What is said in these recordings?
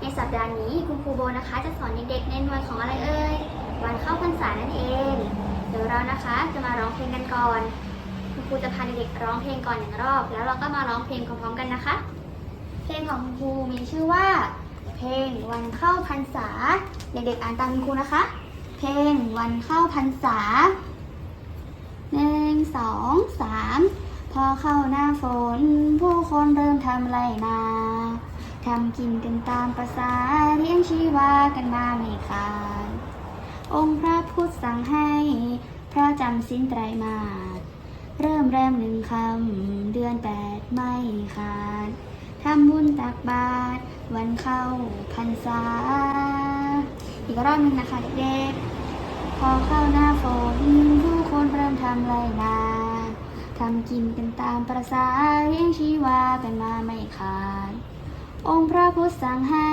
ในสัปดาห์นี้คุณครูโบนะคะจะสอนเด็กๆในหน่วยของอะไรเอ่ยวันเข้าพรรษานั่นเอง เดี๋ยวเรานะคะจะมาร้องเพลงกันก่อน คุณครูจะพาเด็กๆร้องเพลงก่อนหนึ่งรอบ แล้วเราก็มาร้องเพลงพร้อมๆกันนะคะ เพลงของคุณครูมีชื่อว่า เพลงวันเข้าพรรษา เด็กๆอ่านตามคุณครูนะคะ เพลงวันเข้าพรรษาหนึ่งสองสามพอเข้าหน้าฝน ผู้คนเริ่มทำไรนา ทำกินกันตามประษาเลี้ยงชีวากันมาไม่ขาด องค์พระพุทธสั่งให้พระจำสินไตรมาสเริ่มแรมหนึ่งคำ เดือนแปดไม่ขาด ทำบุญตักบาตรวันเข้าพรรษา อีกรอบหนึงนะคะเด็กๆ พอเข้าหน้าฝนผู้คนเริ่มทำไรนาทำกินกันตามประษาเลี้ยงชีวากันมาไม่ขาด องค์พระพุทธสั่งให้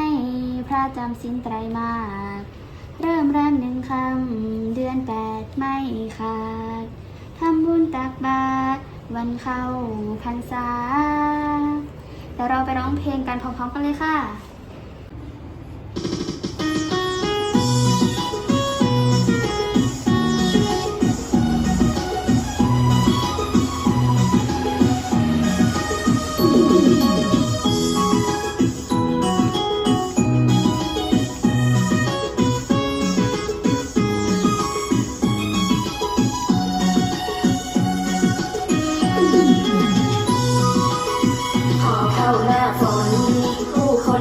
พระจำสินไตรมาสเริ่มแรมหนึ่งคำเดือนแปดไม่ขาดทำบุญตักบาตรวันเข้าพรรษาเดี๋ยวเราไปร้องเพลงกันพร้อมๆกันเลยค่ะ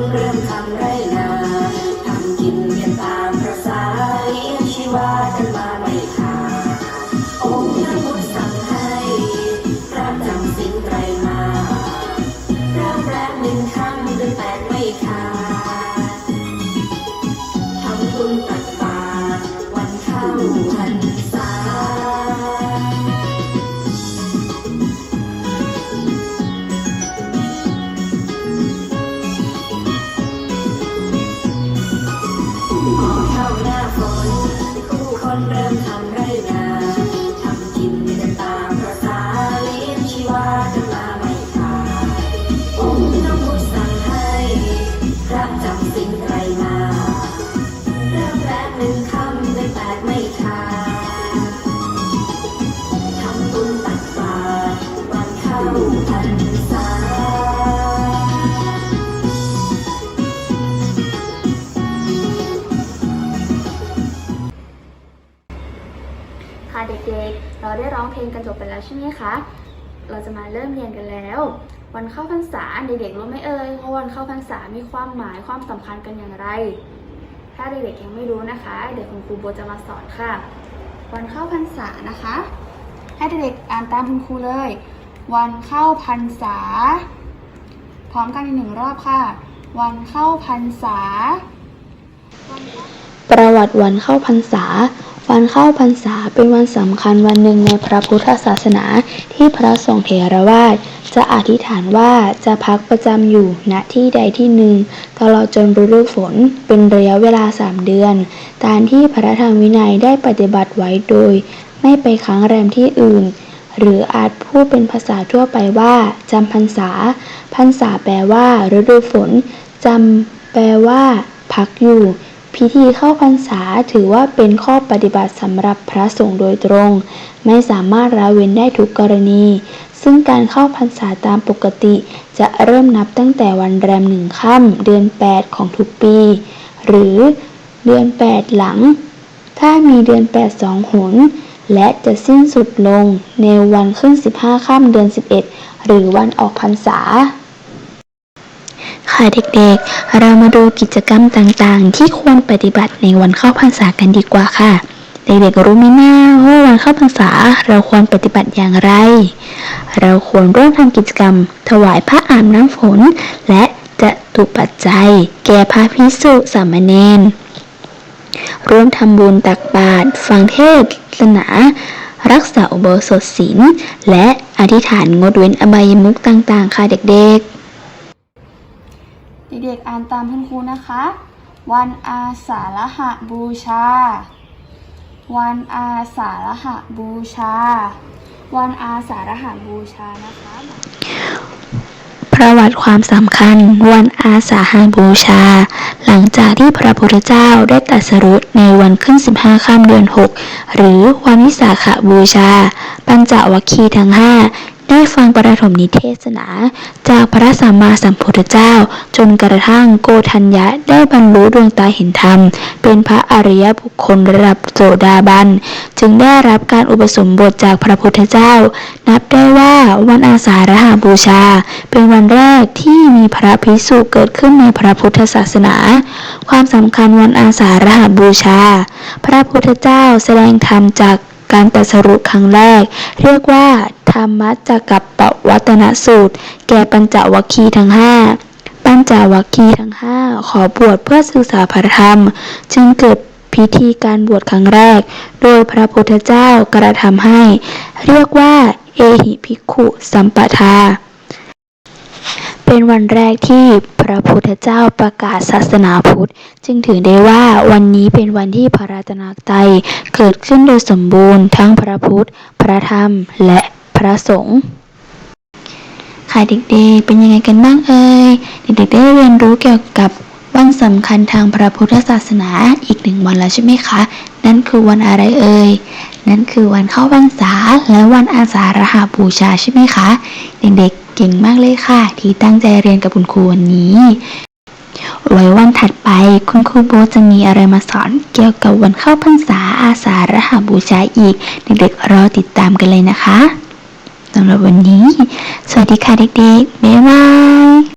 นเริ่มทำไรนาทำกินกันตามประสาเลี้ยงชีวากันมาไม่ขาดองค์พระพุทธสั่งให้พระจำสินไตรมาพริ่มแรกหนึ่งคำเดือ ค่ะเด็กๆ เราได้ร้องเพลงกันจบไปแล้วใช่ไหมคะ เราจะมาเริ่มเรียนกันแล้ว วันเข้าพรรษาเด็กๆรู้ไหมเอ่ยว่าวันเข้าพรรษามีความหมายความสำคัญกันอย่างไร ถ้าเด็กๆยังไม่รู้นะคะ เดี๋ยวคุณครูโบจะมาสอนค่ะ วันเข้าพรรษานะคะ ให้เด็กๆอ่านตามคุณครูเลย วันเข้าพรรษา พร้อมกันอีกหนึ่งรอบค่ะ วันเข้าพรรษา ประวัติวันเข้าพรรษา วันเข้าพรรษาเป็นวันสำคัญวันหนึ่งในพระพุทธศาสนาที่พระสงฆ์เถรวาทจะอธิษฐานว่าจะพักประจำอยู่ณที่ใดที่หนึ่ง ตลอดจนฤดูฝนเป็นระยะเวลาสามเดือน ตามที่พระธรรมวินัยได้ปฏิบัติไว้โดย ไม่ไปค้างแรมที่อื่น หรืออาจพูดเป็นภาษาทั่วไปว่าจำพรรษา พรรษาแปลว่า ฤดูฝนจำแปลว่า พักอยู่ พิธีเข้าพรรษาถือว่าเป็นข้อปฏิบัติสำหรับพระสงฆ์โดยตรง ไม่สามารถละเว้นได้ทุกกรณี ซึ่งการเข้าพรรษาตามปกติ จะเริ่มนับตั้งแต่วันแรมหนึ่งค่ำเดือน 8 ของทุกปี หรือเดือน 8 หลัง ถ้ามีเดือน 8 สองหน และจะสิ้นสุดลงในวันขึ้น 15 ค่ำเดือน 11 หรือวันออกพรรษา ค่ะเด็กๆ เรามาดูกิจกรรมต่างๆ ที่ควรปฏิบัติในวันเข้าพรรษากันดีกว่าค่ะ เด็กๆรู้ไหมนะว่าวันเข้าพรรษาเราควรปฏิบัติอย่างไร เราควรร่วมทำกิจกรรม ถวายพระอาบน้ำฝน และจะตุปัจจัย แก่พระพิสุสามเณรร่วมทำบุญตักบาตรฟังเทศนารักษาอุโบสถศีลและอธิษฐานงดเว้นอบายมุขต่างๆ ค่ะเด็กๆ เด็กๆอ่านตามคุณครูนะคะ วันอาสาฬหะบูชา วันอาสาฬหะบูชา วันอาสาฬหะบูชานะคะ ประวัติความสำคัญ วันอาสาฬหบูชา หลังจากที่พระพุทธเจ้าได้ตรัสรู้ในวันขึ้น 15ค่ำเดือน 6 หรือวันวิสาขบูชา ปัญจวัคคีย์ทั้ง 5 ได้ฟังประถมนิเทศนา จากพระสัมมาสัมพุทธเจ้า จนกระทั่งโกทัญญะได้บรรลุดวงตาเห็นธรรม เป็นพระอริยบุคคลระดับโสดาบัน จึงได้รับการอุปสมบทจากพระพุทธเจ้า นับได้ว่าวันอาสาฬหบูชา เป็นวันแรกที่มีพระภิกษุเกิดขึ้นในพระพุทธศาสนา ความสำคัญวันอาสาฬหบูชา พระพุทธเจ้าแสดงธรรมจากการตรัสรุปครั้งแรก เรียกว่า ธรรมจักกับปวัตนสูตร แก่ปัญจวัคคีทั้งห้าปัญจวัคคีทั้งห้าขอบวชเพื่อศึกษาพระธรรม จึงเกิดพิธีการบวชครั้งแรก โดยพระพุทธเจ้ากระทำให้ เรียกว่า เอหิภิกขุสัมปทา เป็นวันแรกที่พระพุทธเจ้าประกาศศาสนาพุทธ จึงถือได้ว่าวันนี้เป็นวันที่พระรัตนตรัยเกิดขึ้นโดยสมบูรณ์ทั้งพระพุทธ พระธรรมและ ระสงฆ์ค่ะเด็กๆ เป็นยังไงกันบ้างเอ่ย เด็กๆ ได้เรียนรู้เกี่ยวกับวันสำคัญทางพระพุทธศาสนาอีกหนึ่งวันแล้วใช่ไหมคะ นั่นคือวันอะไรเอ่ย นั่นคือวันเข้าพรรษาและวันอาสาฬหาบูชาใช่ไหมคะ เด็กๆ เก่งมากเลยค่ะ ที่ตั้งใจเรียนกับคุณครูวันนี้ ไว้วันถัดไปคุณครูโบจะมีอะไรมาสอนเกี่ยวกับวันเข้าพรรษาอาสาฬหาบูชาอีก เด็กๆ รอติดตามกันเลยนะคะ สำหรับวันนี้ สวัสดีค่ะเด็กๆ บ๊ายบาย